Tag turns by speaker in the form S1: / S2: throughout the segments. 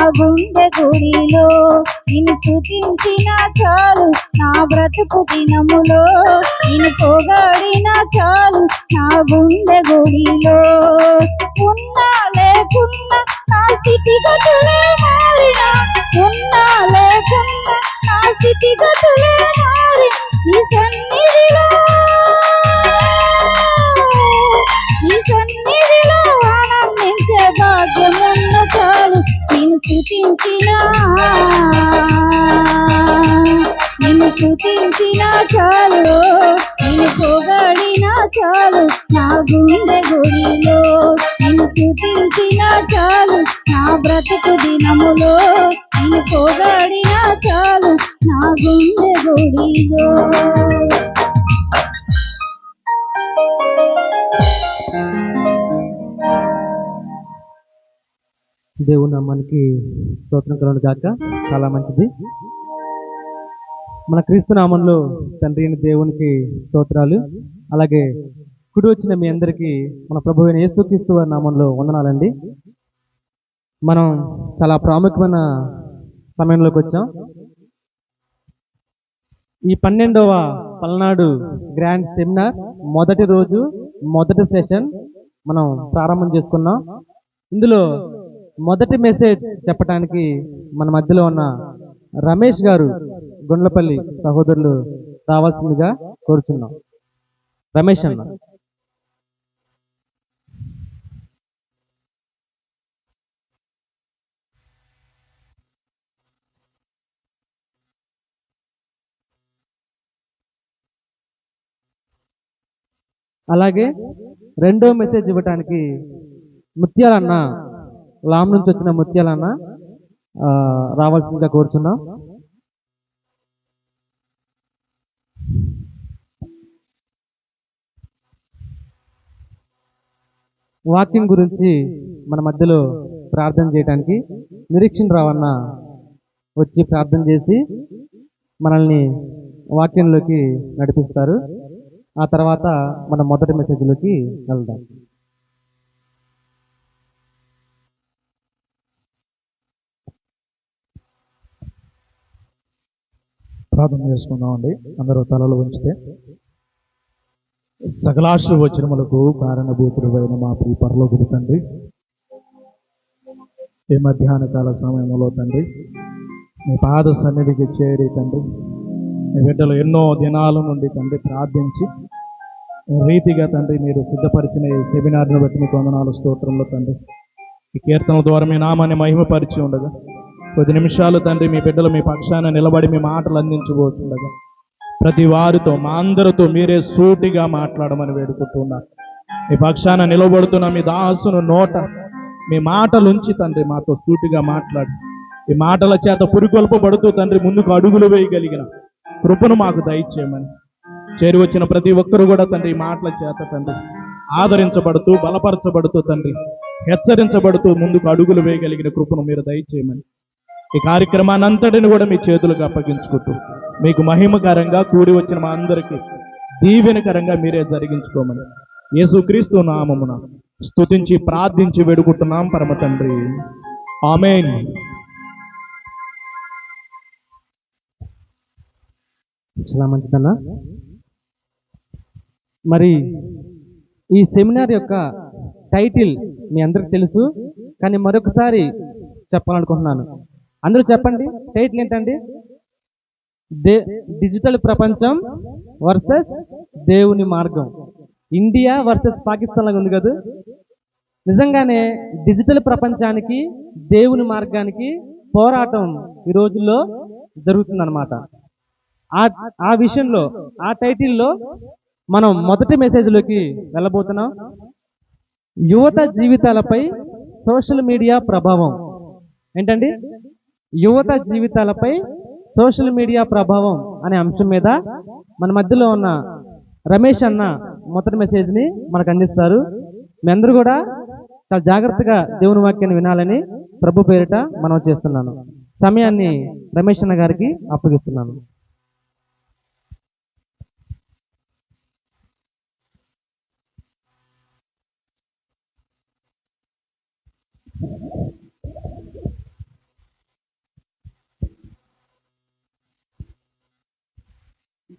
S1: గుండె గుడిలో నిన్ను స్తుతించిన చాలు. నా బ్రతుకు దినములో నిన్ను పొగడిన చాలు. నా గుండె గుడిలో ఉన్నా లేకున్నా నా స్థితిగతులే మారినా. ఉన్నా లేకున్నా నా స్థితిగతులే గుడిలో నిన్ను పొగడిన చాలు నా గుండె గుడిలో
S2: దేవుని నామానికి స్తోత్రం కలను గాక. చాలా మంచిది. మన క్రీస్తు నామంలో తండ్రి అయిన దేవునికి స్తోత్రాలు. అలాగే కుడి వచ్చిన మీ అందరికీ మన ప్రభు అయిన యేసుక్రీస్తు వారి నామంలో వందనాలండి. మనం చాలా ప్రాముఖ్యమైన సమయంలోకి వచ్చాం. ఈ పన్నెండవ పల్నాడు గ్రాండ్ సెమినార్ మొదటి రోజు మొదటి సెషన్ మనం ప్రారంభం చేసుకున్నాం. ఇందులో మొదటి మెసేజ్ చెప్పడానికి మన మధ్యలో ఉన్న రమేష్ గారు గుండ్లపల్లి సహోదరులు రావాల్సిందిగా కోరుచున్నాం. రమేష్ అన్న. అలాగే రెండో మెసేజ్ ఇవ్వటానికి ముత్యాలన్న లామ్ నుంచి వచ్చిన ముత్యాలన్న రావాల్సిందిగా కోరుచున్నాం. వాక్యం గురించి మన మధ్యలో ప్రార్థన చేయడానికి నిరీక్షణ రావన్న వచ్చి ప్రార్థన చేసి మనల్ని వాక్యంలోకి నడిపిస్తారు. ఆ తర్వాత మన మొదటి మెసేజ్లోకి వెళ్దాం.
S3: ప్రార్థన చేసుకుందామండి అందరూ తలలు ఉంచితే సకలాశీర్వచనములకు కారణభూతుడు అయిన మా ప్రియ పరలోకుడు తండ్రి. ఈ మధ్యాహ్న కాల సమయంలో తండ్రి మీ పాద సన్నిధికి చేరి తండ్రి మీ బిడ్డలు ఎన్నో దినాల నుండి తండ్రి ప్రార్థించి రీతిగా తండ్రి మీరు సిద్ధపరిచిన ఈ సెమినార్ను బట్టి మీకు వందనాలు స్తోత్రంలో తండ్రి. ఈ కీర్తన ద్వారా మీ నామాన్ని మహిమపరిచి ఉండగా కొద్ది నిమిషాలు తండ్రి మీ బిడ్డలు మీ పక్షాన నిలబడి మీ మాటలు అందించబోతుండగా ప్రతి వారితో మా అందరితో మీరే సూటిగా మాట్లాడమని వేడుకుంటున్నారు మీ పక్షాన నిలబడుతున్న మీ దాసును నోట మీ మాటలుంచి తండ్రి మాతో సూటిగా మాట్లాడి ఈ మాటల చేత పురికొల్పబడుతూ తండ్రి ముందుకు అడుగులు వేయగలిగిన కృపను మాకు దయచేయమని. చేరి వచ్చిన ప్రతి ఒక్కరు కూడా తండ్రి మాటల చేత తండ్రి ఆదరించబడుతూ బలపరచబడుతూ తండ్రి హెచ్చరించబడుతూ ముందుకు అడుగులు వేయగలిగిన కృపను మీరు దయచేయమని. ఈ కార్యక్రమాన్ని అంతటిని కూడా మీ చేతులకు అప్పగించుకుంటూ మీకు మహిమకరంగా కూడి వచ్చిన మా అందరికీ దీవెనకరంగా మీరే జరిగించుకోమని. యేసుక్రీస్తు నామమున స్తుతించి ప్రార్థించి వేడుకుంటున్నాం పరమ తండ్రి. ఆమెన్.
S2: చాలా మంచిదన్నా? మరి ఈ సెమినార్ యొక్క టైటిల్ మీ అందరికి తెలుసు కానీ మరొకసారి చెప్పాలనుకుంటున్నాను. అందరూ చెప్పండి టైటిల్ ఏంటండి? దే డిజిటల్ ప్రపంచం వర్సెస్ దేవుని మార్గం. ఇండియా వర్సెస్ పాకిస్తాన్ లాగా ఉంది కదా? నిజంగానే డిజిటల్ ప్రపంచానికి దేవుని మార్గానికి పోరాటం ఈ రోజుల్లో జరుగుతుందన్నమాట. ఆ ఆ విషయంలో ఆ టైటిల్లో మనం మొదటి మెసేజ్లోకి వెళ్ళబోతున్నాం. యువత జీవితాలపై సోషల్ మీడియా ప్రభావం. ఏంటండి? యువత జీవితాలపై సోషల్ మీడియా ప్రభావం అనే అంశం మీద మన మధ్యలో ఉన్న రమేష్ అన్న మొదటి మెసేజ్ని మనకు అందిస్తారు. మీ అందరూ కూడా చాలా జాగ్రత్తగా దేవుని వాక్యాన్ని వినాలని ప్రభు పేరిట మనం చేస్తున్నాను. సమయాన్ని రమేష్ అన్న గారికి అప్పగిస్తున్నాను.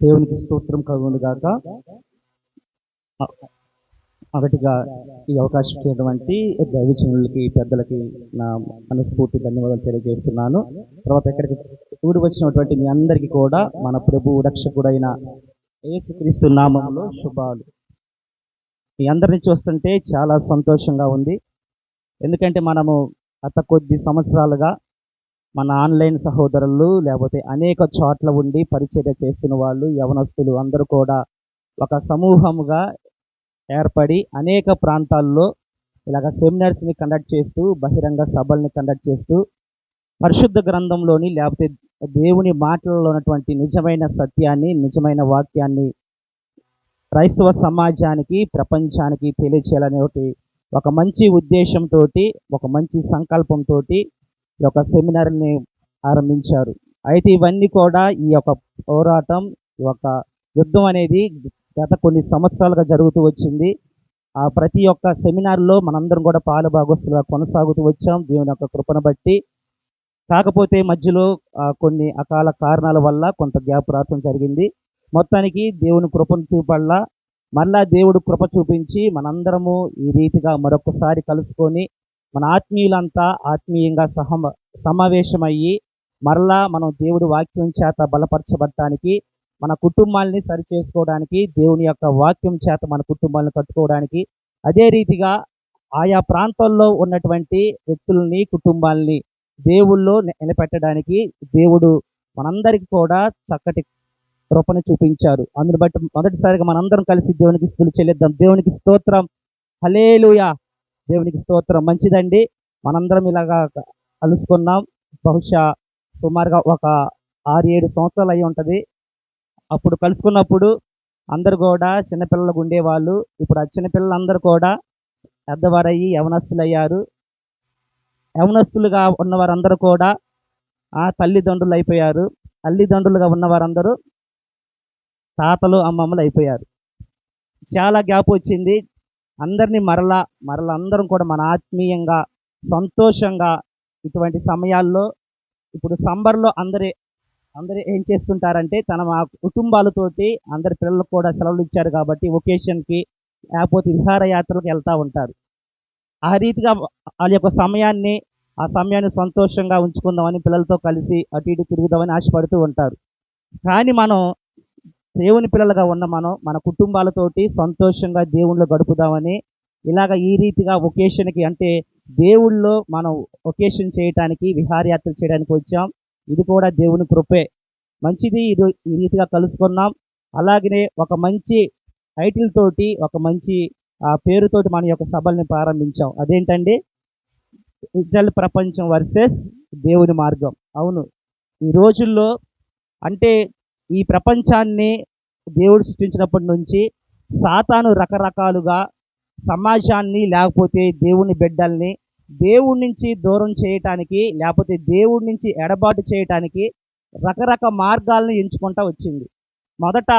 S4: దేవునికి స్తోత్రం కలుగును గాక మొదటిగా ఈ అవకాశం ఇచ్చినటువంటి దైవజనులకి పెద్దలకి నా మనస్ఫూర్తి ధన్యవాదాలు తెలియజేస్తున్నాను. తర్వాత ఇక్కడికి ఊరు వచ్చినటువంటి మీ అందరికీ కూడా మన ప్రభు రక్షకుడైన యేసుక్రీస్తు నామంలో శుభాలు. మీ అందరిని చూస్తుంటే చాలా సంతోషంగా ఉంది. ఎందుకంటే మనము గత కొద్ది సంవత్సరాలుగా మన ఆన్లైన్ సహోదరులు లేకపోతే అనేక చోట్ల ఉండి పరిచర్య చేస్తున్న వాళ్ళు యవనస్తులు అందరూ కూడా ఒక సమూహముగా ఏర్పడి అనేక ప్రాంతాల్లో ఇలాగ సెమినార్స్ని కండక్ట్ చేస్తూ బహిరంగ సభల్ని కండక్ట్ చేస్తూ పరిశుద్ధ గ్రంథంలోని లేకపోతే దేవుని మాటలలో ఉన్నటువంటి నిజమైన సత్యాన్ని నిజమైన వాక్యాన్ని క్రైస్తవ సమాజానికి ప్రపంచానికి తెలియచేయాలనే ఒకటి ఒక మంచి ఉద్దేశంతో ఒక మంచి సంకల్పంతో ఈ యొక్క సెమినార్ని ఆరంభించారు. అయితే ఇవన్నీ కూడా ఈ యొక్క పోరాటం ఈ యొక్క యుద్ధం అనేది గత కొన్ని సంవత్సరాలుగా జరుగుతూ వచ్చింది. ఆ ప్రతి ఒక్క సెమినార్లో మనందరం కూడా పాలు భాగస్తులుగా కొనసాగుతూ వచ్చాం దేవుని యొక్క కృపను బట్టి. కాకపోతే మధ్యలో కొన్ని అకాల కారణాల వల్ల కొంత గ్యాప్ రావడం జరిగింది. మొత్తానికి దేవుని కృపను చూపల్లా మరలా దేవుడు కృప చూపించి మనందరము ఈ రీతిగా మరొకసారి కలుసుకొని మన ఆత్మీయులంతా ఆత్మీయంగా సహమ సమావేశమయ్యి మరలా మనం దేవుడి వాక్యం చేత బలపరచబడటానికి మన కుటుంబాల్ని సరి చేసుకోవడానికి దేవుని యొక్క వాక్యం చేత మన కుటుంబాలను కట్టుకోవడానికి అదే రీతిగా ఆయా ప్రాంతాల్లో ఉన్నటువంటి వ్యక్తుల్ని కుటుంబాల్ని దేవుల్లో నిలబెట్టడానికి దేవుడు మనందరికీ కూడా చక్కటి కృపణ చూపించారు. అందుని బట్టి మొదటిసారిగా మనందరం కలిసి దేవునికి స్థులు చెల్లిద్దాం. దేవునికి స్తోత్రం. హలేలుయా దేవునికి స్తోత్రం. మంచిదండి. మనందరం ఇలాగా కలుసుకున్నాం. బహుశా సుమారుగా ఒక ఆరు ఏడు సంవత్సరాలు అయి ఉంటుంది. అప్పుడు కలుసుకున్నప్పుడు అందరు కూడా చిన్నపిల్లలకు ఉండేవాళ్ళు ఇప్పుడు ఆ చిన్నపిల్లలందరూ కూడా పెద్దవారయ్యి యవనస్తులు అయ్యారు యవనస్తులుగా ఉన్న వారందరూ కూడా ఆ తల్లిదండ్రులు అయిపోయారు. తల్లిదండ్రులుగా ఉన్న వారందరూ తాతలు అమ్మమ్మలు అయిపోయారు. చాలా గ్యాప్ వచ్చింది. అందరినీ మరలా మరలా అందరం కూడా మన ఆత్మీయంగా సంతోషంగా ఇటువంటి సమయాల్లో ఇప్పుడు సంబర్లో అందరి అందరూ ఏం చేస్తుంటారంటే తన మా కుటుంబాలతోటి అందరి పిల్లలకు కూడా సెలవులు ఇచ్చారు కాబట్టి ఒకేషన్కి లేకపోతే విహారయాత్రలకు వెళ్తూ ఉంటారు. ఆ రీతిగా వాళ్ళ యొక్క సమయాన్ని ఆ సమయాన్ని సంతోషంగా ఉంచుకుందామని పిల్లలతో కలిసి అటు ఇటు తిరుగుదామని ఆశపడుతూ ఉంటారు. కానీ మనం దేవుని పిల్లలుగా ఉన్న మనం మన కుటుంబాలతోటి సంతోషంగా దేవుళ్ళు గడుపుదామని ఇలాగ ఈ రీతిగా ఒకేషన్కి అంటే దేవుళ్ళో మనం ఒకేషన్ చేయడానికి విహారయాత్ర చేయడానికి వచ్చాం. ఇది కూడా దేవుని కృపే. మంచిది ఇది ఈ రీతిగా కలుసుకున్నాం. అలాగనే ఒక మంచి టైటిల్ తోటి ఒక మంచి పేరుతోటి మన యొక్క సభల్ని ప్రారంభించాం. అదేంటండి? డిజిటల్ ప్రపంచం వర్సెస్ దేవుని మార్గం. అవును. ఈ రోజుల్లో అంటే ఈ ప్రపంచాన్ని దేవుడు సృష్టించినప్పటి నుంచి సాతాను రకరకాలుగా సమాజాన్ని లేకపోతే దేవుని బిడ్డల్ని దేవుడి నుంచి దూరం చేయటానికి లేకపోతే దేవుడి నుంచి ఎడబాటు చేయటానికి రకరకాల మార్గాలను ఎంచుకుంటా వచ్చింది. మొదట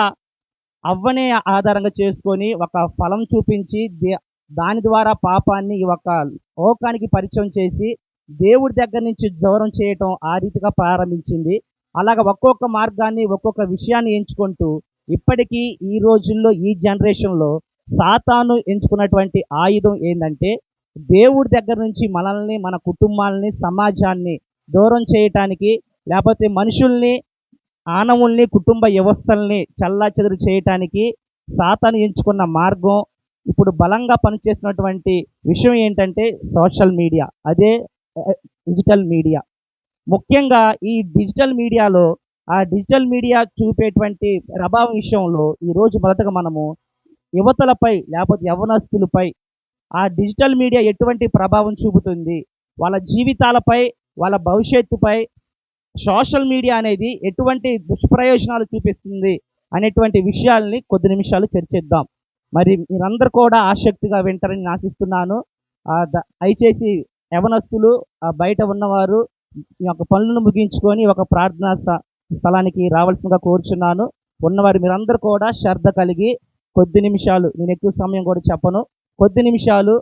S4: అవ్వనే ఆధారంగా చేసుకొని ఒక ఫలం చూపించి దే- దాని ద్వారా పాపాన్ని ఒక లోకానికి పరిచయం చేసి దేవుడి దగ్గర నుంచి దూరం చేయటం ఆ రీతిగా ప్రారంభించింది. అలాగ ఒక్కొక్క మార్గాన్ని ఒక్కొక్క విషయాన్ని ఎంచుకుంటూ ఇప్పటికీ ఈ రోజుల్లో ఈ జనరేషన్లో సాతాను ఎంచుకున్నటువంటి ఆయుధం ఏంటంటే దేవుడి దగ్గర నుంచి మనల్ని మన కుటుంబాలని సమాజాన్ని దూరం చేయటానికి లేకపోతే మనుషుల్ని ఆనవుల్ని కుటుంబ వ్యవస్థల్ని చల్లా చెదురు చేయటానికి సాతాను ఎంచుకున్న మార్గం ఇప్పుడు బలంగా పనిచేసినటువంటి విషయం ఏంటంటే సోషల్ మీడియా. అదే డిజిటల్ మీడియా. ముఖ్యంగా ఈ డిజిటల్ మీడియాలో ఆ డిజిటల్ మీడియా చూపేటువంటి ప్రభావం విషయంలో ఈరోజు మొదటగా మనము యువతలపై లేకపోతే యవనస్తులపై ఆ డిజిటల్ మీడియా ఎటువంటి ప్రభావం చూపుతుంది వాళ్ళ జీవితాలపై వాళ్ళ భవిష్యత్తుపై సోషల్ మీడియా అనేది ఎటువంటి దుష్ప్రయోజనాలు చూపిస్తుంది అనేటువంటి విషయాల్ని కొద్ది నిమిషాలు చర్చిద్దాం. మరి మీరందరూ కూడా ఆసక్తిగా వింటారని ఆశిస్తున్నాను. ఆ ద- దయచేసి యవనస్తులు బయట ఉన్నవారు ఈ యొక్క పనులను ముగించుకొని ఒక ప్రార్థనా స్థలానికి రావాల్సిందిగా కోరుచున్నాను. ఉన్నవారు మీరందరూ కూడా శ్రద్ధ కలిగి కొద్ది నిమిషాలు నేను ఎక్కువ సమయం కూడా చెప్పను. కొద్ది నిమిషాలు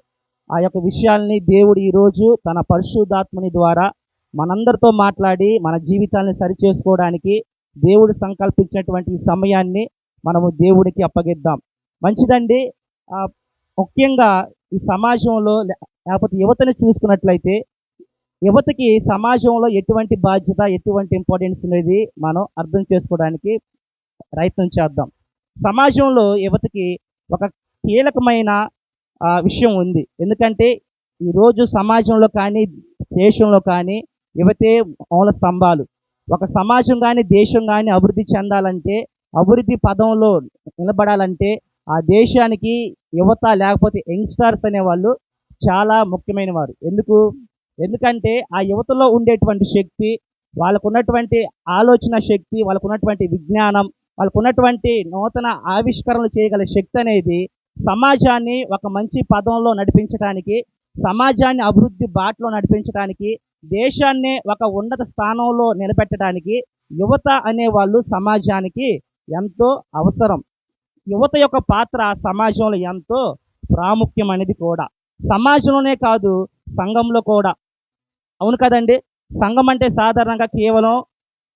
S4: ఆ యొక్క విషయాల్ని దేవుడు ఈరోజు తన పరిశుద్ధాత్మని ద్వారా మనందరితో మాట్లాడి మన జీవితాన్ని సరిచేసుకోవడానికి దేవుడు సంకల్పించినటువంటి ఈ సమయాన్ని మనము దేవుడికి అప్పగిద్దాం. మంచిదండి ముఖ్యంగా ఈ సమాజంలో లేకపోతే యువతని చూసుకున్నట్లయితే యువతకి సమాజంలో ఎటువంటి బాధ్యత ఎటువంటి ఇంపార్టెన్స్ అనేది మనం అర్థం చేసుకోవడానికి ప్రయత్నం చేద్దాం. సమాజంలో యువతకి ఒక కీలకమైన విషయం ఉంది. ఎందుకంటే ఈరోజు సమాజంలో కానీ దేశంలో కానీ యువతే మూల స్తంభాలు. ఒక సమాజం కానీ దేశం కానీ అభివృద్ధి చెందాలంటే అభివృద్ధి పదంలో నిలబడాలంటే ఆ దేశానికి యువత లేకపోతే యంగ్స్టార్స్ అనేవాళ్ళు చాలా ముఖ్యమైన వారు ఎందుకు? ఎందుకంటే ఆ యువతలో ఉండేటువంటి శక్తి వాళ్ళకు ఉన్నటువంటి ఆలోచన శక్తి వాళ్ళకు ఉన్నటువంటి విజ్ఞానం వాళ్ళకు ఉన్నటువంటి నూతన ఆవిష్కరణలు చేయగల శక్తి అనేది సమాజాన్ని ఒక మంచి పదంలో నడిపించడానికి సమాజాన్ని అభివృద్ధి బాటలో నడిపించడానికి దేశాన్ని ఒక ఉన్నత స్థానంలో నిలబెట్టడానికి యువత అనేవాళ్ళు సమాజానికి ఎంతో అవసరం. యువత యొక్క పాత్ర సమాజంలో ఎంతో ప్రాముఖ్యమైనది కూడా. సమాజంలోనే కాదు సంఘంలో కూడా. అవును కదండి. సంఘం అంటే సాధారణంగా కేవలం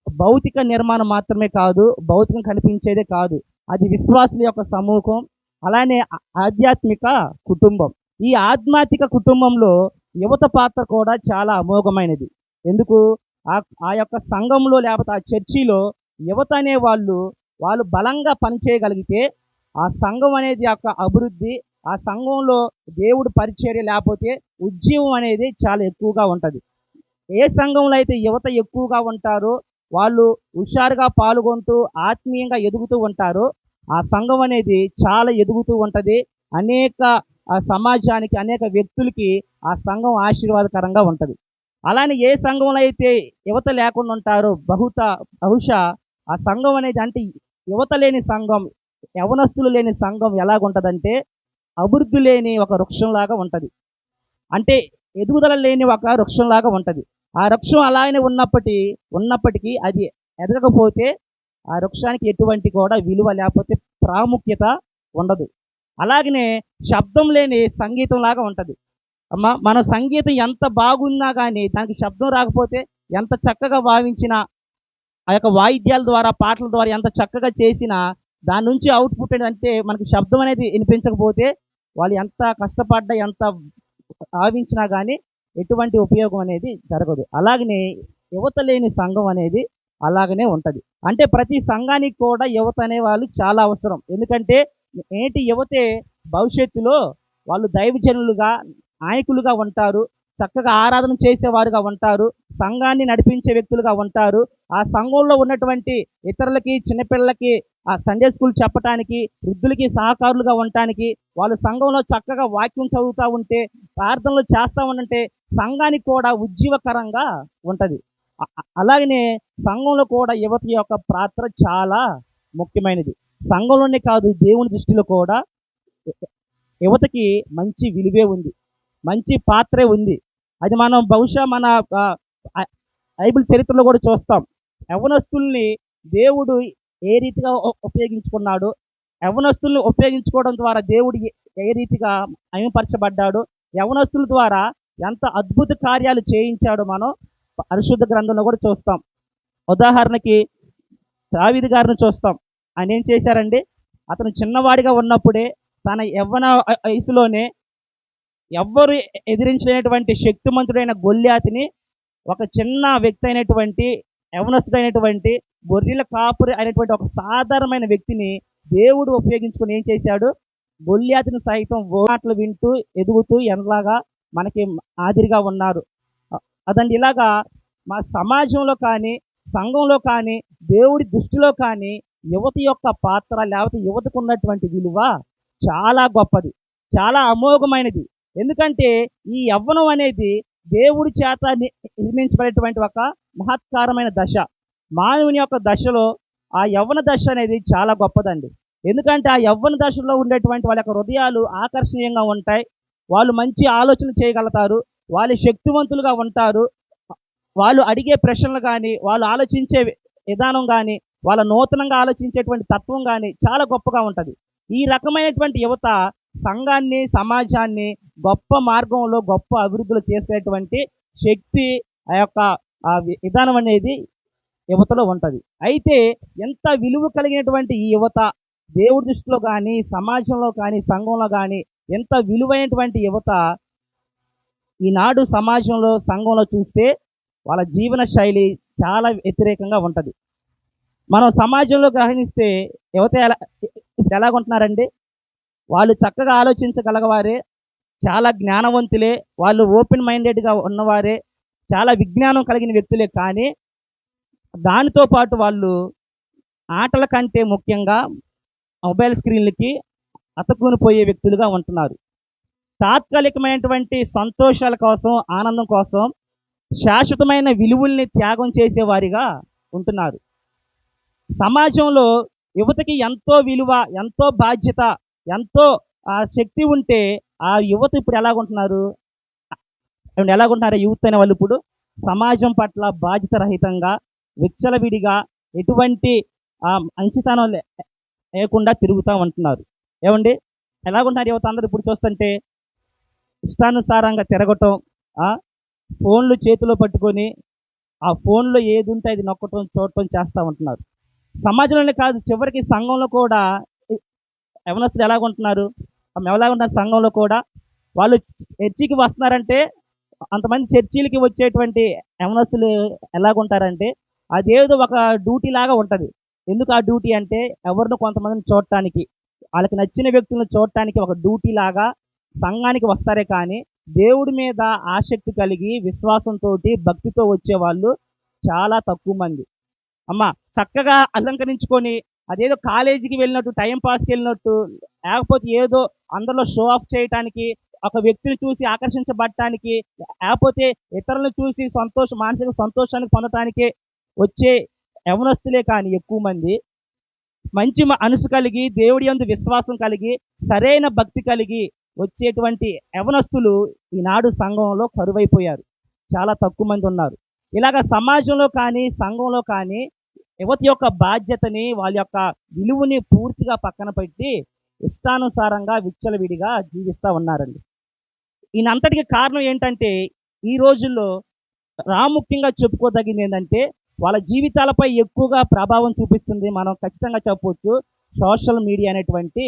S4: భౌతిక నిర్మాణం మాత్రమే కాదు భౌతికం కనిపించేదే కాదు. అది విశ్వాసుల యొక్క సమూహం అలానే ఆధ్యాత్మిక కుటుంబం. ఈ ఆధ్యాత్మిక కుటుంబంలో యువత పాత్ర కూడా చాలా అమోఘమైనది. ఎందుకు? ఆ ఆ యొక్క సంఘంలో లేకపోతే ఆ చర్చిలో యువత అనే వాళ్ళు వాళ్ళు బలంగా పనిచేయగలిగితే ఆ సంఘం అనేది యొక్క అభివృద్ధి ఆ సంఘంలో దేవుడు పరిచర్య లేకపోతే ఉద్యమం అనేది చాలా ఎక్కువగా ఉంటుంది. ఏ సంఘంలో అయితే యువత ఎక్కువగా ఉంటారో వాళ్ళు హుషారుగా పాల్గొంటూ ఆత్మీయంగా ఎదుగుతూ ఉంటారో ఆ సంఘం అనేది చాలా ఎదుగుతూ ఉంటుంది. అనేక సమాజానికి అనేక వ్యక్తులకి ఆ సంఘం ఆశీర్వాదకరంగా ఉంటుంది. అలానే ఏ సంఘంలో అయితే యువత లేకుండా ఉంటారో బహుత బహుశా ఆ సంఘం అనేది అంటే యువత లేని సంఘం యవనస్తులు లేని సంఘం ఎలాగుంటుందంటే అభివృద్ధి లేని ఒక వృక్షంలాగా ఉంటుంది. అంటే ఎదుగుదల లేని ఒక వృక్షంలాగా ఉంటుంది. ఆ వృక్షం అలానే ఉన్నప్పటి ఉన్నప్పటికీ అది ఎదగకపోతే ఆ వృక్షానికి ఎటువంటి కూడా విలువ లేకపోతే ప్రాముఖ్యత ఉండదు. అలాగనే శబ్దం లేని సంగీతం లాగా ఉంటుంది. అమ్మ మన సంగీతం ఎంత బాగున్నా కానీ దానికి శబ్దం రాకపోతే ఎంత చక్కగా భావించినా ఆ యొక్క వాయిద్యాల ద్వారా పాటల ద్వారా ఎంత చక్కగా చేసినా దాని నుంచి అవుట్పుట్ అంటే మనకి శబ్దం అనేది వినిపించకపోతే వాళ్ళు ఎంత కష్టపడ్డా ఎంత భావించినా కానీ ఎటువంటి ఉపయోగం అనేది జరగదు. అలాగనే యువత లేని సంఘం అనేది అలాగనే ఉంటుంది. అంటే ప్రతి సంఘానికి కూడా యువత అనే వాళ్ళు చాలా అవసరం. ఎందుకంటే నేటి యువతే భవిష్యత్తులో వాళ్ళు దైవజనులుగా నాయకులుగా ఉంటారు. చక్కగా ఆరాధన చేసేవారుగా ఉంటారు సంఘాన్ని నడిపించే వ్యక్తులుగా ఉంటారు. ఆ సంఘంలో ఉన్నటువంటి ఇతరులకి చిన్నపిల్లలకి ఆ సండే స్కూల్ చెప్పటానికి వృద్ధులకి సహకారులుగా ఉండటానికి వాళ్ళు సంఘంలో చక్కగా వాక్యం చదువుతూ ఉంటే ప్రార్థనలు చేస్తూ ఉంటే సంఘానికి కూడా ఉజ్జీవకరంగా ఉంటుంది. అలాగనే సంఘంలో కూడా యువత యొక్క పాత్ర చాలా ముఖ్యమైనది. సంఘంలోనే కాదు దేవుని దృష్టిలో కూడా యువతకి మంచి విలువే ఉంది. మంచి పాత్రే ఉంది. అది మనం బహుశా మన ఆ, బైబిల్ చరిత్రలో కూడా చూస్తాం. యవనస్తుల్ని దేవుడు ఏ రీతిగా ఉపయోగించుకున్నాడు? యవనస్తుల్ని ఉపయోగించుకోవడం ద్వారా దేవుడు ఏ- రీతిగా అయమపరచబడ్డాడు యవనస్తుల ద్వారా ఎంత అద్భుత కార్యాలు చేయించాడో మనం? పరిశుద్ధ గ్రంథంలో కూడా చూస్తాం. ఉదాహరణకి దావిది గారిని చూస్తాం. ఆయన ఏం చేశారండి? అతను చిన్నవాడిగా ఉన్నప్పుడే తన యవ్వన వయసులోనే ఎవ్వరు ఎదిరించలేనటువంటి శక్తిమంతుడైన గొల్లాతిని ఒక చిన్న వ్యక్తి అయినటువంటి యవనస్తుడైనటువంటి గొర్రెల కాపురి అయినటువంటి ఒక సాధారణమైన వ్యక్తిని దేవుడు ఉపయోగించుకొని ఏం చేశాడు? గొల్లాతిని సైతం ఓట్లు వింటూ ఎదుగుతూ ఎనలాగా మనకి ఆదిరిగా ఉన్నారు. అదండి ఇలాగా మా సమాజంలో కానీ సంఘంలో కానీ దేవుడి దృష్టిలో కానీ యువత యొక్క పాత్ర లేకపోతే యువతకు ఉన్నటువంటి విలువ చాలా గొప్పది. చాలా అమోఘమైనది. ఎందుకంటే ఈ యవ్వనం అనేది దేవుడి చేత ని- నిర్మించబడేటువంటి ఒక మహత్కారమైన దశ. మానవుని యొక్క దశలో ఆ యవ్వన దశ అనేది చాలా గొప్పదండి. ఎందుకంటే ఆ యవ్వన దశలో ఉండేటువంటి వాళ్ళ యొక్క హృదయాలు ఆకర్షణీయంగా ఉంటాయి. వాళ్ళు మంచి ఆలోచన చేయగలుగుతారు. వాళ్ళు శక్తివంతులుగా ఉంటారు. వాళ్ళు అడిగే ప్రశ్నలు కానీ వాళ్ళు ఆలోచించే విధానం కానీ వాళ్ళ నూతనంగా ఆలోచించేటువంటి తత్వం కానీ చాలా గొప్పగా ఉంటుంది. ఈ రకమైనటువంటి యువత సంఘాన్ని సమాజాన్ని గొప్ప మార్గంలో గొప్ప అభివృద్ధిలో చేసేటువంటి శక్తి ఆ యొక్క ఆ విధానం అనేది యువతలో ఉంటుంది. అయితే ఎంత విలువ కలిగినటువంటి ఈ యువత దేవుడి దృష్టిలో కానీ సమాజంలో కానీ సంఘంలో కానీ ఎంత విలువైనటువంటి యువత ఈనాడు సమాజంలో సంఘంలో చూస్తే వాళ్ళ జీవన శైలి చాలా వ్యతిరేకంగా ఉంటుంది. మనం సమాజంలో గ్రహణిస్తే యువత ఎలా ఇప్పుడు ఎలాగుంటున్నారండి? వాళ్ళు చక్కగా ఆలోచించగలగవారే చాలా జ్ఞానవంతులే వాళ్ళు ఓపెన్ మైండెడ్గా ఉన్నవారే చాలా విజ్ఞానం కలిగిన వ్యక్తులే. కానీ దానితో పాటు వాళ్ళు ఆటల కంటే ముఖ్యంగా మొబైల్ స్క్రీన్లకి అతకునిపోయే వ్యక్తులుగా ఉంటున్నారు. తాత్కాలికమైనటువంటి సంతోషాల కోసం ఆనందం కోసం శాశ్వతమైన విలువల్ని త్యాగం చేసేవారిగా ఉంటున్నారు. సమాజంలో యువతకి ఎంతో విలువ ఎంతో బాధ్యత ఎంతో ఆ శక్తి ఉంటే ఆ యువత ఇప్పుడు ఎలాగుంటున్నారు? ఏమండి, ఎలాగుంటున్నారు యూత్ అనే వాళ్ళు ఇప్పుడు? సమాజం పట్ల బాధ్యత రహితంగా విచ్చలవిడిగా ఎటువంటి మంచితనం అంచితనం లేకుండా తిరుగుతూ ఉంటున్నారు. ఏమండి? ఎలాగుంటున్నారు యువత అందరూ ఇప్పుడు చూస్తుంటే? ఇష్టానుసారంగా తిరగటం ఫోన్లు చేతిలో పట్టుకొని ఆ ఫోన్లో ఏది ఉంటే అది నొక్కటం చూడటం చేస్తూ ఉంటున్నారు. సమాజంలోనే కాదు చివరికి సంఘంలో కూడా యవనస్తులు ఎలాగుంటున్నారు ఆమె ఎలాగుంటున్నారు సంఘంలో కూడా వాళ్ళు చర్చికి వస్తున్నారంటే అంతమంది చర్చీలకి వచ్చేటువంటి యవనస్తులు ఎలాగుంటారంటే అదేదో ఒక డ్యూటీ లాగా ఉంటుంది. ఎందుకు ఆ డ్యూటీ అంటే ఎవరిని కొంతమందిని చూడటానికి వాళ్ళకి నచ్చిన వ్యక్తులను చూడటానికి ఒక డ్యూటీ లాగా సంఘానికి వస్తారే కానీ దేవుడి మీద ఆసక్తి కలిగి విశ్వాసంతో భక్తితో వచ్చే వాళ్ళు చాలా తక్కువ మంది. అమ్మ చక్కగా అలంకరించుకొని అదేదో కాలేజీకి వెళ్ళినట్టు టైం పాస్కి వెళ్ళినట్టు లేకపోతే ఏదో అందరిలో షో ఆఫ్ చేయటానికి ఒక వ్యక్తిని చూసి ఆకర్షించబడటానికి లేకపోతే ఇతరులను చూసి సంతోష మానసిక సంతోషాన్ని పొందటానికి వచ్చే యవనస్తులే కానీ ఎక్కువ మంది. మంచి మనసు కలిగి దేవుడి అందు విశ్వాసం కలిగి సరైన భక్తి కలిగి వచ్చేటువంటి యవనస్తులు ఈనాడు సంఘంలో కరువైపోయారు. చాలా తక్కువ మంది ఉన్నారు. ఇలాగ సమాజంలో కానీ సంఘంలో కానీ యువత యొక్క బాధ్యతని వాళ్ళ యొక్క విలువని పూర్తిగా పక్కన పెట్టి ఇష్టానుసారంగా విచ్చలవిడిగా జీవిస్తూ ఉన్నారండి. ఈయనంతటికి కారణం ఏంటంటే ఈ రోజుల్లో ప్రాముఖ్యంగా చెప్పుకోదగింది ఏంటంటే వాళ్ళ జీవితాలపై ఎక్కువగా ప్రభావం చూపిస్తుంది. మనం ఖచ్చితంగా చెప్పవచ్చు సోషల్ మీడియా అనేటువంటి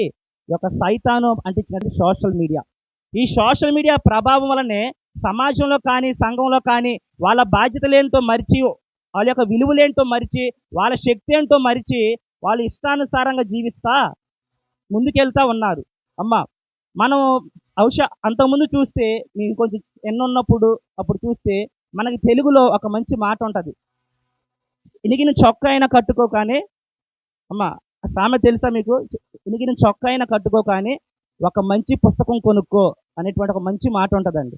S4: యొక్క సైతాను అంటించినది సోషల్ మీడియా. ఈ సోషల్ మీడియా ప్రభావం వలనే సమాజంలో కానీ సంఘంలో కానీ వాళ్ళ బాధ్యతలేంటో మరిచి వాళ్ళ యొక్క విలువలేంటో మరిచి వాళ్ళ శక్తి ఏంటో మరిచి వాళ్ళు ఇష్టానుసారంగా జీవిస్తా ముందుకెళ్తా ఉన్నారు. అమ్మ మనం బహుశా అంతకుముందు చూస్తే మీకు కొంచెం ఎన్నున్నప్పుడు అప్పుడు చూస్తే మనకి తెలుగులో ఒక మంచి మాట ఉంటుంది. ఇనిగిన చొక్క అయినా కట్టుకోకానే అమ్మ సామె తెలుసా మీకు? ఇనిగిన చొక్క అయినా కట్టుకోకానే ఒక మంచి పుస్తకం కొనుక్కో అనేటువంటి ఒక మంచి మాట ఉంటుందండి.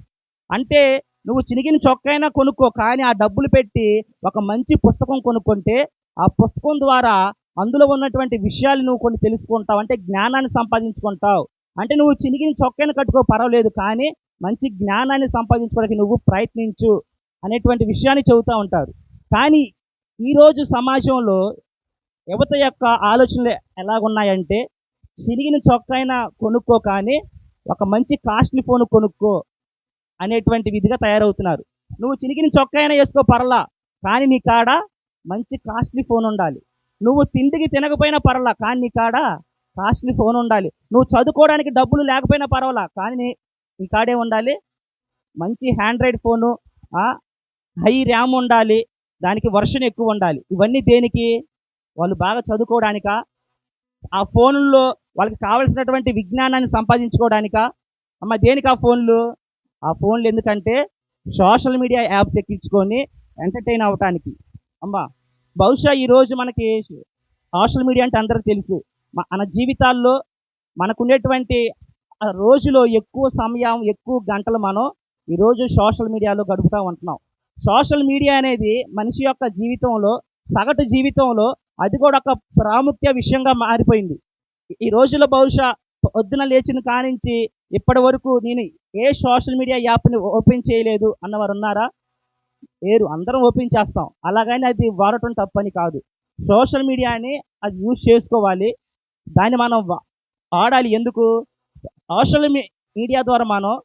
S4: అంటే నువ్వు చినిగిన చొక్కైనా కొనుక్కో కానీ ఆ డబ్బులు పెట్టి ఒక మంచి పుస్తకం కొనుక్కుంటే ఆ పుస్తకం ద్వారా అందులో ఉన్నటువంటి విషయాలు నువ్వు కొన్ని తెలుసుకుంటావు. అంటే జ్ఞానాన్ని సంపాదించుకుంటావు. అంటే నువ్వు చినిగిన చొక్కైన కట్టుకో పర్వాలేదు కానీ మంచి జ్ఞానాన్ని సంపాదించుకోవడానికి నువ్వు ప్రయత్నించు అనేటువంటి విషయాన్ని చెబుతూ ఉంటారు. కానీ ఈరోజు సమాజంలో యువత యొక్క ఆలోచనలు ఎలాగున్నాయంటే చిరిగిన చొక్కాయినా కొనుక్కో కానీ ఒక మంచి కాస్ట్లీ ఫోన్ కొనుక్కో అనేటువంటి విధిగా తయారవుతున్నారు. నువ్వు చిరిగిన చొక్కాయినా వేసుకో పర్లా కానీ నీ కాడ మంచి కాస్ట్లీ ఫోన్ ఉండాలి. నువ్వు తిండికి తినకపోయినా పర్లా కానీ నీ కాడ కాస్ట్లీ ఫోన్ ఉండాలి. నువ్వు చదువుకోవడానికి డబ్బులు లేకపోయినా పర్వాలా కానీ నీ కాడే ఉండాలి. మంచి హ్యాండ్రాయిడ్ ఫోను హై ర్యామ్ ఉండాలి దానికి వర్షన్ ఎక్కువ ఉండాలి. ఇవన్నీ దేనికి? వాళ్ళు బాగా చదువుకోవడానిక? ఆ ఫోన్లో వాళ్ళకి కావలసినటువంటి విజ్ఞానాన్ని సంపాదించుకోవడానికా? అమ్మ దేనికి ఆ ఫోన్లు? ఆ ఫోన్లు ఎందుకంటే సోషల్ మీడియా యాప్స్ ఎక్కించుకొని ఎంటర్టైన్ అవ్వటానికి అమ్మా బహుశా ఈరోజు మనకి సోషల్ మీడియా అంటే అందరికీ తెలుసు. మన జీవితాల్లో మనకుండేటువంటి రోజులో ఎక్కువ సమయం ఎక్కువ గంటలు మనం ఈరోజు సోషల్ మీడియాలో గడుపుతూ ఉంటున్నాం. సోషల్ మీడియా అనేది మనిషి యొక్క జీవితంలో సగటు జీవితంలో అది కూడా ఒక ప్రాముఖ్య విషయంగా మారిపోయింది. ఈ- రోజులో రోజుల్లో బహుశా పొద్దున లేచిన కానించి ఇప్పటి వరకు నేను ఏ సోషల్ మీడియా యాప్ని ఓపెన్ చేయలేదు అన్నవారు ఉన్నారా? లేరు. అందరం ఓపెన్ చేస్తాం. అలాగని అది వాడటం తప్పని కాదు. సోషల్ మీడియాని అది యూజ్ చేసుకోవాలి. దాన్ని మనం వాడాలి. ఎందుకు? సోషల్ మీ- మీడియా ద్వారా మనం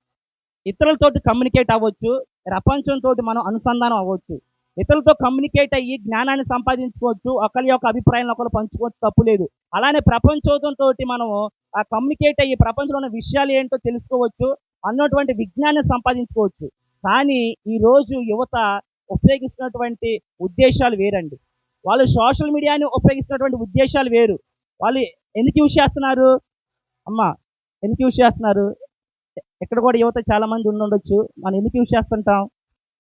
S4: ఇతరులతోటి కమ్యూనికేట్ అవ్వచ్చు. ప్రపంచంతో మనం అనుసంధానం అవ్వచ్చు. ఇతరులతో కమ్యూనికేట్ అయ్యి జ్ఞానాన్ని సంపాదించుకోవచ్చు. ఒకరి యొక్క అభిప్రాయాలను ఒకరు పంచుకోవచ్చు. తప్పు లేదు. అలానే ప్రపంచంతో మనము ఆ కమ్యూనికేట్ అయ్యి ప్రపంచంలో ఉన్న విషయాలు ఏంటో తెలుసుకోవచ్చు. అన్నటువంటి విజ్ఞానం సంపాదించుకోవచ్చు. కానీ ఈ రోజు యువత ఉపయోగిస్తున్నటువంటి ఉద్దేశాలు వేరండి. వాళ్ళు సోషల్ మీడియాని ఉపయోగిస్తున్నటువంటి ఉద్దేశాలు వేరు. వాళ్ళు ఎందుకు యూజ్ చేస్తున్నారు? అమ్మా ఎందుకు యూజ్ చేస్తున్నారు? ఇక్కడ కూడా యువత చాలామంది ఉండుండొచ్చు. మనం ఎందుకు యూజ్ చేస్తుంటాం?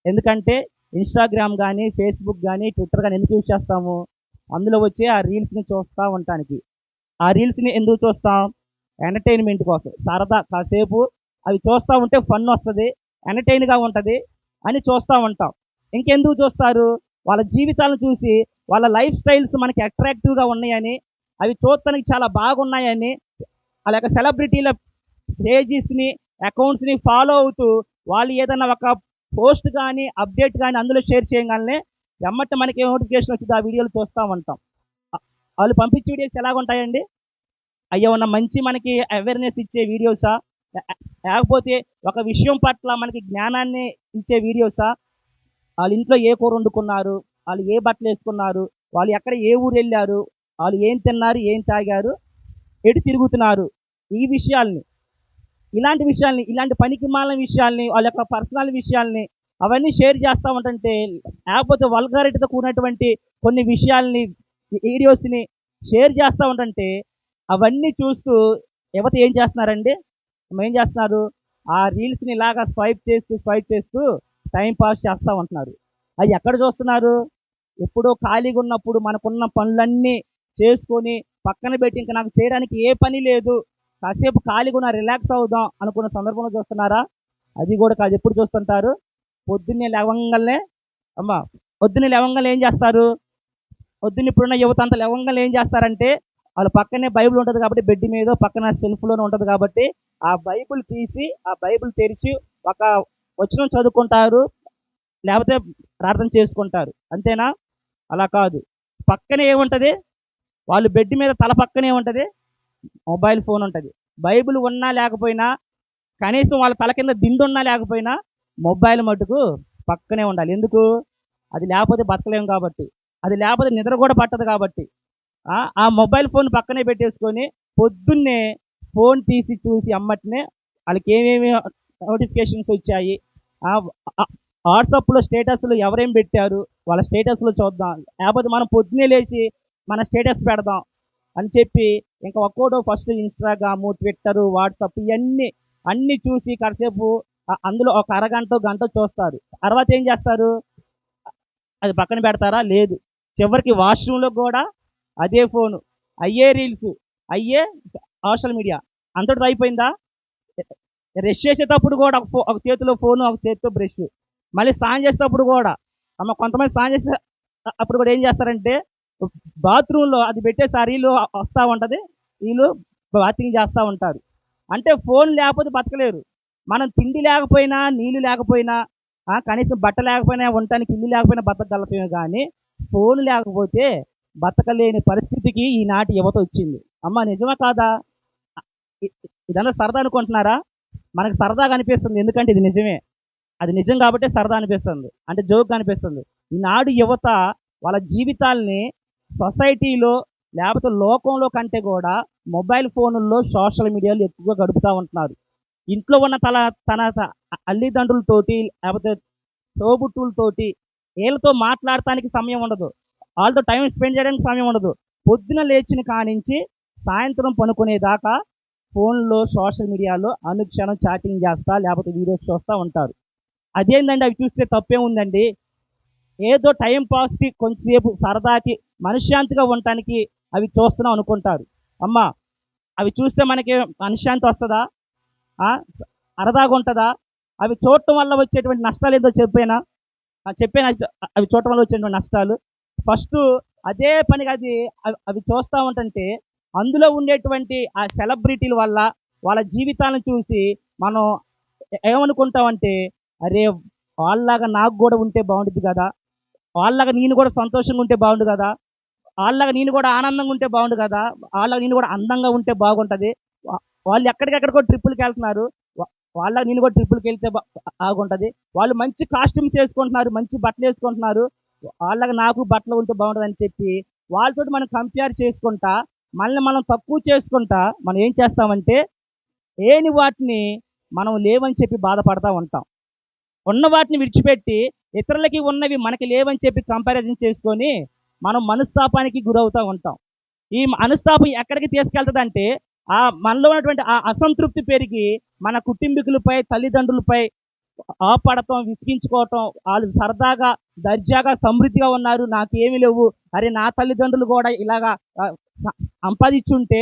S4: ఎందుకంటే ఇన్స్టాగ్రామ్ కానీ ఫేస్బుక్ కానీ ట్విట్టర్ కానీ ఎందుకు యూజ్ చేస్తాము? అందులో వచ్చే ఆ రీల్స్ని చూస్తూ ఉండటానికి ఆ రీల్స్ని ఎందుకు చూస్తాం? ఎంటర్టైన్మెంట్ కోసం. సరదా కాసేపు అవి చూస్తూ ఉంటే ఫన్ వస్తుంది ఎంటర్టైన్గా ఉంటుంది అని చూస్తూ ఉంటాం. ఇంకెందుకు చూస్తారు? వాళ్ళ జీవితాలను చూసి వాళ్ళ లైఫ్ స్టైల్స్ మనకి అట్రాక్టివ్గా ఉన్నాయని అవి చూడటానికి చాలా బాగున్నాయని వాళ్ళ యొక్క సెలబ్రిటీల పేజెస్ని అకౌంట్స్ని ఫాలో అవుతూ వాళ్ళు ఏదైనా ఒక పోస్ట్ కానీ అప్డేట్ కానీ అందులో షేర్ చేయగానే ఎమ్మట మనకి నోటిఫికేషన్ వచ్చింది ఆ వీడియోలు చూస్తూ ఉంటాం. వాళ్ళు పంపించే వీడియోస్ ఎలాగుంటాయండి? అయ్యో ఉన్న మంచి మనకి అవేర్నెస్ ఇచ్చే వీడియోసా లేకపోతే ఒక విషయం పట్ల మనకి జ్ఞానాన్ని ఇచ్చే వీడియోసా వాళ్ళ ఇంట్లో ఏ కూర వండుకున్నారు? వాళ్ళు ఏ బట్టలు వేసుకున్నారు? వాళ్ళు ఎక్కడ ఏ ఊరు వెళ్ళారు? వాళ్ళు ఏం తిన్నారు? ఏం తాగారు? ఎటు తిరుగుతున్నారు? ఈ విషయాల్ని ఇలాంటి విషయాల్ని ఇలాంటి పనికి మాలిన విషయాల్ని వాళ్ళ యొక్క పర్సనల్ విషయాల్ని అవన్నీ షేర్ చేస్తూ ఉంటుంటే లేకపోతే వల్గారిటీతో కూడినటువంటి కొన్ని విషయాల్ని వీడియోస్ని షేర్ చేస్తూ ఉంటుంటే అవన్నీ చూస్తూ యువత ఏం చేస్తున్నారండి? ఏం చేస్తున్నారు? ఆ రీల్స్ని ఇలాగా స్వైప్ చేస్తూ స్వైప్ చేస్తూ టైం పాస్ చేస్తూ ఉంటున్నారు. అది ఎక్కడ చూస్తున్నారు? ఎప్పుడో ఖాళీగా ఉన్నప్పుడు మనకున్న పనులన్నీ చేసుకొని పక్కన పెట్టి ఇంకా నాకు చేయడానికి ఏ పని లేదు. కాసేపు ఖాళీగా ఉన్న రిలాక్స్ అవుదాం అనుకున్న సందర్భంలో చూస్తున్నారా? అది కూడా కాదు ఎప్పుడు చూస్తుంటారు? పొద్దున్నే లేవంగానే అమ్మా పొద్దున్నే లేవంగానే ఏం చేస్తారు? పొద్దున్న ఇప్పుడున్న యువత అంత లేవంగానే ఏం చేస్తారంటే వాళ్ళ పక్కనే బైబిల్ ఉంటుంది కాబట్టి బెడ్ మీద పక్కన షెల్ఫ్లోనే ఉంటుంది కాబట్టి ఆ బైబుల్ తీసి ఆ బైబుల్ తెరిచి ఒక వచనం చదువుకుంటారు లేకపోతే ప్రార్థన చేసుకుంటారు. అంతేనా? అలా కాదు. పక్కనే ఏముంటుంది? వాళ్ళు బెడ్ మీద తల పక్కనే ఉంటుంది. మొబైల్ ఫోన్ ఉంటుంది. బైబిల్ ఉన్నా లేకపోయినా కనీసం వాళ్ళ తల కింద దిండు ఉన్నా లేకపోయినా మొబైల్ మటుకు పక్కనే ఉండాలి. ఎందుకు? అది లేకపోతే బతకలేము కాబట్టి. అది లేకపోతే నిద్ర కూడా పట్టదు కాబట్టి. ఆ, ఆ మొబైల్ ఫోన్ పక్కనే పెట్టేసుకొని పొద్దున్నే ఫోన్ తీసి చూసి అమ్మటనే వాళ్ళకి ఏమేమి నోటిఫికేషన్స్ వచ్చాయి? ఆ, వాట్సాప్లో స్టేటస్లు ఎవరేం పెట్టారు? వాళ్ళ స్టేటస్లో చూద్దాం. లేకపోతే మనం పొద్దున్నే లేచి మన స్టేటస్ పెడదాం అని చెప్పి ఇంకా ఒక్కోటో ఫస్ట్ ఇన్స్టాగ్రాము ట్విట్టర్ వాట్సాప్ ఇవన్నీ అన్నీ చూసి కాసేపు అందులో ఒక అరగంట గంట చూస్తారు. తర్వాత ఏం చేస్తారు? అది పక్కన పెడతారా? లేదు. చివరికి వాష్రూమ్లో కూడా అదే ఫోను అయ్యే రీల్స్ అయ్యే సోషల్ మీడియా. అంతటితో అయిపోయిందా? రెస్ట్ చేసేటప్పుడు కూడా ఒక ఒక చేతిలో ఫోను ఒక చేతితో బ్రష్. మళ్ళీ స్నానం చేసేటప్పుడు కూడా. అమ్మ కొంతమంది స్నానం చేసే అప్పుడు కూడా ఏం చేస్తారంటే బాత్రూంలో అది పెట్టేసారి వీళ్ళు వస్తూ ఉంటుంది. వీళ్ళు బాతింగ్ చేస్తూ ఉంటారు. అంటే ఫోన్ లేకపోతే బతకలేరు. మనం తిండి లేకపోయినా నీళ్ళు లేకపోయినా కనీసం బట్ట లేకపోయినా ఉండటానికి ఇల్లు లేకపోయినా బతకగలుగుతామే కానీ ఫోన్ లేకపోతే బతకలేని పరిస్థితికి ఈనాటి యువత వచ్చింది. అమ్మ నిజమా కాదా? ఇదంతా సరదా అనుకుంటున్నారా? మనకు సరదాగా అనిపిస్తుంది ఎందుకంటే ఇది నిజమే. అది నిజం కాబట్టి సరదా అనిపిస్తుంది. అంటే జోక్ అనిపిస్తుంది ఈనాడు యువత వాళ్ళ జీవితాల్ని సొసైటీలో లేకపోతే లోకంలో కంటే కూడా మొబైల్ ఫోనుల్లో సోషల్ మీడియాలో ఎక్కువగా గడుపుతూ ఉంటున్నారు. ఇంట్లో ఉన్న తల తన త- అల్లిదండ్రులతోటి లేకపోతే తోబుట్టులతోటి వీళ్ళతో మాట్లాడటానికి సమయం ఉండదు. వాళ్ళతో టైం స్పెండ్ చేయడానికి సమయం ఉండదు. పొద్దున లేచిన కానించి సాయంత్రం పనుకునేదాకా ఫోన్లో సోషల్ మీడియాలో అనుక్షణం చాటింగ్ చేస్తా లేకపోతే వీడియోస్ చూస్తూ ఉంటారు. అదేంటండి అవి చూస్తే తప్పే ఉందండి. ఏదో టైం పాస్కి కొంచెంసేపు సరదాకి మనశ్శాంతిగా ఉండటానికి అవి చూస్తున్నాం అనుకుంటారు. అమ్మా అవి చూస్తే మనకి మనశ్శాంతి వస్తుందా? ఆ? ఉంటుందా? అవి చూడటం వల్ల వచ్చేటువంటి నష్టాలు ఏదో చెప్పేనా? ఆ, చెప్పేనా? అవి చూడటం వల్ల వచ్చేటువంటి నష్టాలు? ఫస్ట్ అదే పనిగా అది అవి- అవి చూస్తూ ఉంటుంటే అందులో ఉండేటువంటి ఆ సెలబ్రిటీల వల్ల వాళ్ళ జీవితాలను చూసి మనం ఏమనుకుంటామంటే అరే వాళ్ళలాగా నాకు కూడా ఉంటే బాగుంటుంది కదా. వాళ్ళలాగా నేను కూడా సంతోషంగా ఉంటే బాగుండు కదా. వాళ్ళలాగా నేను కూడా ఆనందంగా ఉంటే బాగుండు కదా. వాళ్ళగా నేను కూడా అందంగా ఉంటే బాగుంటుంది. వాళ్ళు వాళ్ళు ఎక్కడికెక్కడికో ట్రిప్పులకి వెళ్తున్నారు. వాళ్ళ నేను కూడా ట్రిప్పులకి వెళ్తే బా- బాగుంటుంది. వాళ్ళు మంచి కాస్ట్యూమ్స్ వేసుకుంటున్నారు మంచి బట్టలు వేసుకుంటున్నారు. వాళ్ళగా నాకు బట్టలు ఉంటే బాగుంటుందని చెప్పి వాళ్ళతో మనం కంపేర్ చేసుకుంటా మనల్ని మనం తక్కువ చేసుకుంటా మనం ఏం చేస్తామంటే లేని వాటిని మనం లేవని చెప్పి బాధపడతా ఉంటాం. ఉన్న వాటిని విడిచిపెట్టి ఇతరులకి ఉన్నవి మనకి లేవని చెప్పి కంపారిజన్ చేసుకొని మనం మనస్తాపానికి గురవుతూ ఉంటాం. ఈ మనస్తాపం ఎక్కడికి తీసుకెళ్తుందంటే ఆ మనలో ఉన్నటువంటి ఆ అసంతృప్తి పెరిగి మన కుటుంబీకులపై తల్లిదండ్రులపై ఆపడటం విసిగించుకోవటం వాళ్ళు సరదాగా దర్జాగా సమృద్ధిగా ఉన్నారు నాకేమీ లేవు అరే నా తల్లిదండ్రులు కూడా ఇలాగా సంపాదించుంటే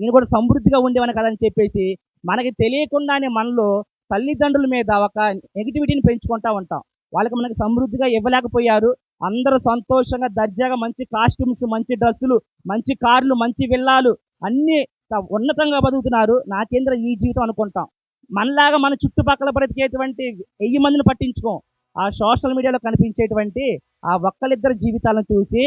S4: నేను కూడా సమృద్ధిగా ఉండేవాను కదా అని చెప్పేసి మనకి తెలియకుండానే మనలో తల్లిదండ్రుల మీద ఒక నెగిటివిటీని పెంచుకుంటా ఉంటాం. వాళ్ళకి మనకి సమృద్ధిగా ఇవ్వలేకపోయారు. అందరూ సంతోషంగా దర్జాగా మంచి కాస్ట్యూమ్స్ మంచి డ్రెస్సులు మంచి కార్లు మంచి విల్లాలు అన్నీ ఉన్నతంగా బతుకుతున్నారు. నాకేంద్ర ఈ జీవితం అనుకుంటాం. మనలాగా మన చుట్టుపక్కల బ్రతికేటువంటి వెయ్యి మందిని పట్టించుకోం. ఆ సోషల్ మీడియాలో కనిపించేటువంటి ఆ ఒక్కలిద్దరు జీవితాలను చూసి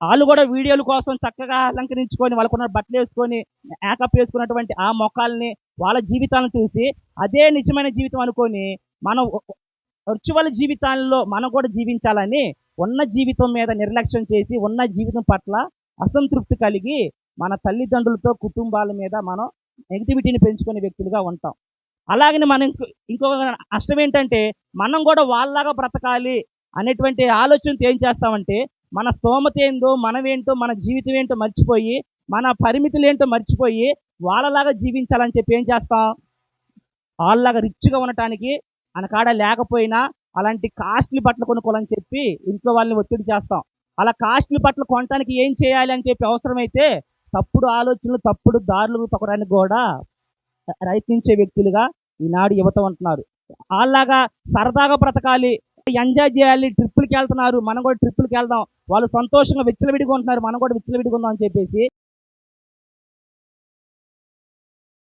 S4: వాళ్ళు కూడా వీడియోల కోసం చక్కగా అలంకరించుకొని వాళ్ళకున్న బట్టలు వేసుకొని మేకప్ వేసుకున్నటువంటి ఆ మొక్కల్ని వాళ్ళ జీవితాలను చూసి అదే నిజమైన జీవితం అనుకొని మనం వర్చువల్ జీవితాల్లో మనం కూడా జీవించాలని ఉన్న జీవితం మీద నిర్లక్ష్యం చేసి ఉన్న జీవితం పట్ల అసంతృప్తి కలిగి మన తల్లిదండ్రులతో కుటుంబాల మీద మనం నెగిటివిటీని పెంచుకునే వ్యక్తులుగా ఉంటాం. అలాగని మనం ఇంకో ఇంకొక నష్టం ఏంటంటే మనం కూడా వాళ్ళలాగా బ్రతకాలి అనేటువంటి ఆలోచనతో ఏం చేస్తామంటే మన స్తోమత ఏందో మనమేంటో మన జీవితం ఏంటో మర్చిపోయి మన పరిమితులు ఏంటో మర్చిపోయి వాళ్ళలాగా జీవించాలని చెప్పి ఏం చేస్తాం? వాళ్ళలాగా రిచ్గా ఉండటానికి మన కాడ లేకపోయినా అలాంటి కాస్ట్లీ బట్టలు కొనుక్కోవాలని చెప్పి ఇంట్లో వాళ్ళని ఒత్తిడి చేస్తాం. అలా కాస్ట్లీ బట్టలు కొనడానికి ఏం చేయాలి అని చెప్పి అవసరమైతే తప్పుడు ఆలోచనలు తప్పుడు దారులు తొక్కడానికి కూడా ప్రయత్నించే వ్యక్తులుగా ఈనాడు యువత ఉంటున్నారు. వాళ్ళలాగా సరదాగా బ్రతకాలి ఎంజాయ్ చేయాలి ట్రిప్పులకి వెళ్తున్నారు మనం కూడా ట్రిప్పులకి వెళ్దాం. వాళ్ళు సంతోషంగా విచ్చలవిడిగా ఉంటున్నారు మనం కూడా విచ్చలవిడిగా ఉందాం అని చెప్పేసి.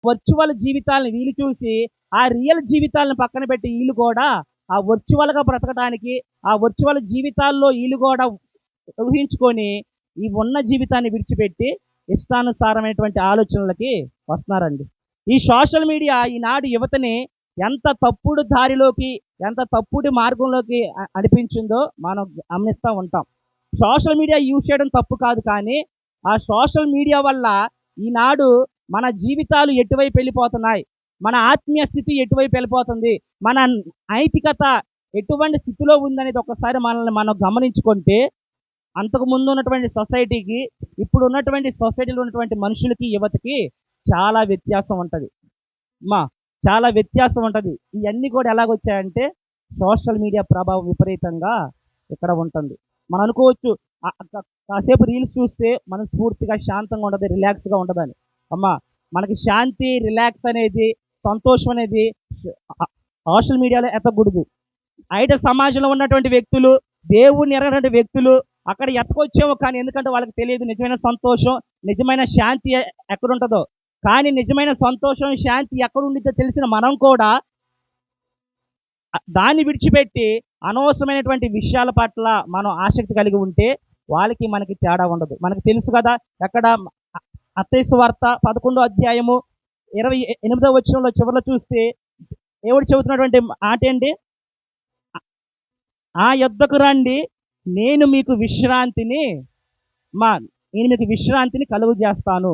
S4: వర్చువల్ జీవితాలను వీళ్ళు చూసి ఆ రియల్ జీవితాలను పక్కన పెట్టి వీళ్ళు కూడా ఆ వర్చువల్గా బ్రతకడానికి ఆ వర్చువల్ జీవితాల్లో వీళ్ళు కూడా ఊహించుకొని ఈ ఉన్న జీవితాన్ని విడిచిపెట్టి ఇష్టానుసారమైనటువంటి ఆలోచనలకి వస్తున్నారండి. ఈ సోషల్ మీడియా ఈనాడు యువతని ఎంత తప్పుడు దారిలోకి ఎంత తప్పుడు మార్గంలోకి అనిపించిందో మనం గమనిస్తూ ఉంటాం. సోషల్ మీడియా యూజ్ చేయడం తప్పు కాదు కానీ ఆ సోషల్ మీడియా వల్ల ఈనాడు మన జీవితాలు ఎటువైపు వెళ్ళిపోతున్నాయి? మన ఆత్మీయ స్థితి ఎటువైపు వెళ్ళిపోతుంది? మన నైతికత ఎటువంటి స్థితిలో ఉందనేది ఒకసారి మనల్ని మనం గమనించుకుంటే అంతకు ముందు ఉన్నటువంటి సొసైటీకి ఇప్పుడు ఉన్నటువంటి సొసైటీలో ఉన్నటువంటి మనుషులకి యువతకి చాలా వ్యత్యాసం ఉంటుంది. మా చాలా వ్యత్యాసం ఉంటుంది. ఇవన్నీ కూడా ఎలాగొచ్చాయంటే సోషల్ మీడియా ప్రభావం విపరీతంగా ఇక్కడ ఉంటుంది. మనం అనుకోవచ్చు కాసేపు రీల్స్ చూస్తే మనం స్ఫూర్తిగా శాంతంగా ఉండదు రిలాక్స్గా ఉండదని. అమ్మా మనకి శాంతి రిలాక్స్ అనేది సంతోషం అనేది సోషల్ మీడియాలో ఎత్తకూడదు. బయట సమాజంలో ఉన్నటువంటి వ్యక్తులు దేవుడిని ఎరగనటువంటి వ్యక్తులు అక్కడ ఎత్తకొచ్చేమో కానీ ఎందుకంటే వాళ్ళకి తెలియదు నిజమైన సంతోషం నిజమైన శాంతి ఎక్కడుంటుందో. ఎక్కడ ఉంటుందో కానీ నిజమైన సంతోషం శాంతి ఎక్కడుండిద్దో తెలిసిన మనం కూడా దాన్ని విడిచిపెట్టి అనవసరమైనటువంటి విషయాల పట్ల మనం ఆసక్తి కలిగి ఉంటే వాళ్ళకి మనకి తేడా ఉండదు. మనకి తెలుసు కదా ఎక్కడ అత్తయ్య వార్త పదకొండో అధ్యాయము ఇరవై ఎనిమిదో వచనంలో చివరిలో చూస్తే దేవుడు చెబుతున్నటువంటి ఆట ఏంటి? ఆ యుద్ధకు రండి నేను మీకు విశ్రాంతిని మా నేను మీకు విశ్రాంతిని కలుగు చేస్తాను